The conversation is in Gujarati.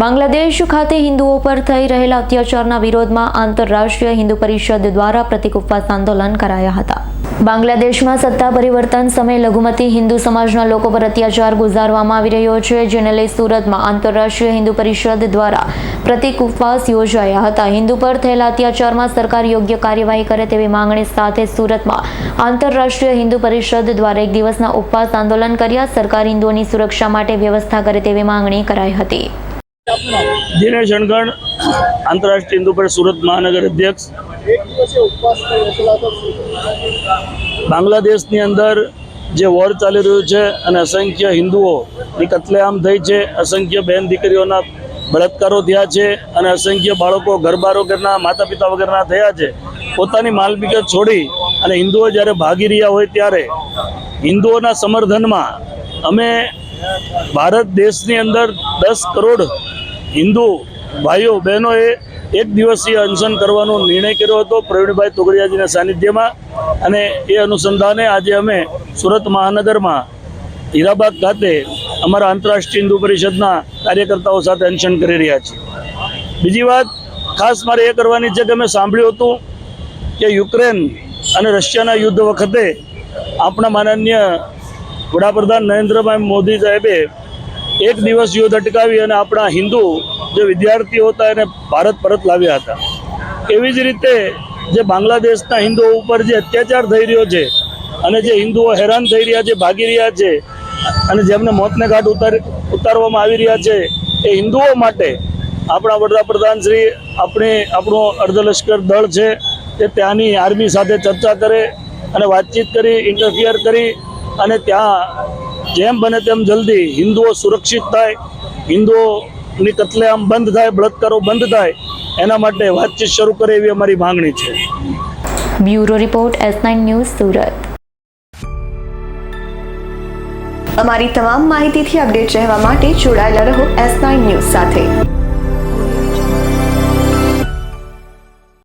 બાંગ્લાદેશ ખાતે હિન્દુઓ પર થઈ રહેલા અત્યાચારના વિરોધમાં આંતરરાષ્ટ્રીય હિન્દુ પરિષદ દ્વારા પ્રતિક ઉપવાસ આંદોલન કરાયા હતા. બાંગ્લાદેશમાં સત્તા પરિવર્તન સમયે લઘુમતી હિન્દુ સમાજના લોકો પર અત્યાચાર ગુજારવામાં આવી રહ્યો છે, જેને લઈ સુરતમાં આંતરરાષ્ટ્રીય હિન્દુ પરિષદ દ્વારા પ્રતિક ઉપવાસ યોજાયા હતા. હિન્દુ પર થયેલા અત્યાચારમાં સરકાર યોગ્ય કાર્યવાહી કરે તેવી માંગણી સાથે સુરતમાં આંતરરાષ્ટ્રીય હિન્દુ પરિષદ દ્વારા એક દિવસના ઉપવાસ આંદોલન કર્યા. સરકાર હિન્દુઓની સુરક્ષા માટે વ્યવસ્થા કરે તેવી માંગણી કરાઈ હતી. દિનેશ અણગણ, આંતરરાષ્ટ્રીય હિન્દુ પર સુરત મહાનગર અધ્યક્ષ. બાંગ્લાદેશની અંદર જે વોર ચાલી રહ્યું છે અને અસંખ્ય હિન્દુઓની કતલેઆમ થઈ છે, અસંખ્ય બહેન દીકરીઓના બળાત્કારો થયા છે અને અસંખ્ય બાળકો ઘરબારો વગરના માતા પિતા વગરના થયા છે. પોતાની માલમિકત છોડી અને હિન્દુઓ જ્યારે ભાગી રહ્યા હોય ત્યારે હિન્દુઓના સમર્થનમાં અમે ભારત દેશની અંદર દસ કરોડ હિન્દુ ભાઈઓ બહેનોએ એક દિવસીય અનશન કરવાનો નિર્ણય કર્યો હતો પ્રવીણભાઈ તોગડિયાજીના સાનિધ્યમાં. અને એ અનુસંધાને આજે અમે સુરત મહાનગરમાં હીરાબાગ ખાતે અમારા આંતરરાષ્ટ્રીય હિન્દુ પરિષદના કાર્યકર્તાઓ સાથે અનશન કરી રહ્યા છીએ. બીજી વાત, ખાસ મારે એ કરવાની છે કે મેં સાંભળ્યું હતું કે યુક્રેન અને રશિયાના યુદ્ધ વખતે આપણા માનનીય વડાપ્રધાન નરેન્દ્રભાઈ મોદી સાહેબે એક દિવસ યુદ્ધ અટકાવી અને આપણા હિન્દુ જે વિદ્યાર્થીઓ હતા એને ભારત પરત લાવ્યા હતા. એવી જ રીતે જે બાંગ્લાદેશના હિન્દુઓ ઉપર જે અત્યાચાર થઈ રહ્યો છે અને જે હિન્દુઓ હેરાન થઈ રહ્યા છે, ભાગી રહ્યા છે અને જેમને મોતને ઘાટ ઉતાર, ઉતારવામાં આવી રહ્યા છે, એ હિન્દુઓ માટે આપણા વડાપ્રધાન શ્રી આપણે, આપણું અર્ધલશ્કર દળ છે તે ત્યાંની આર્મી સાથે ચર્ચા કરે અને વાતચીત કરી ઇન્ટરફિયર કરી અને ત્યાં જેમ બને તેમ જલ્દી હિન્દુઓ સુરક્ષિત થાય, હિન્દુઓની કતલેઆમ બંધ થાય, બળાત્કારો બંધ થાય, એના માટે વાતચીત શરૂ કરે એવી અમારી માંગણી છે. Bureau report S nine news Surat. અમારી તમામ માહિતીથી અપડેટ રહેવા માટે જોડાયેલા રહો એસ નાઇન ન્યૂઝ સાથે.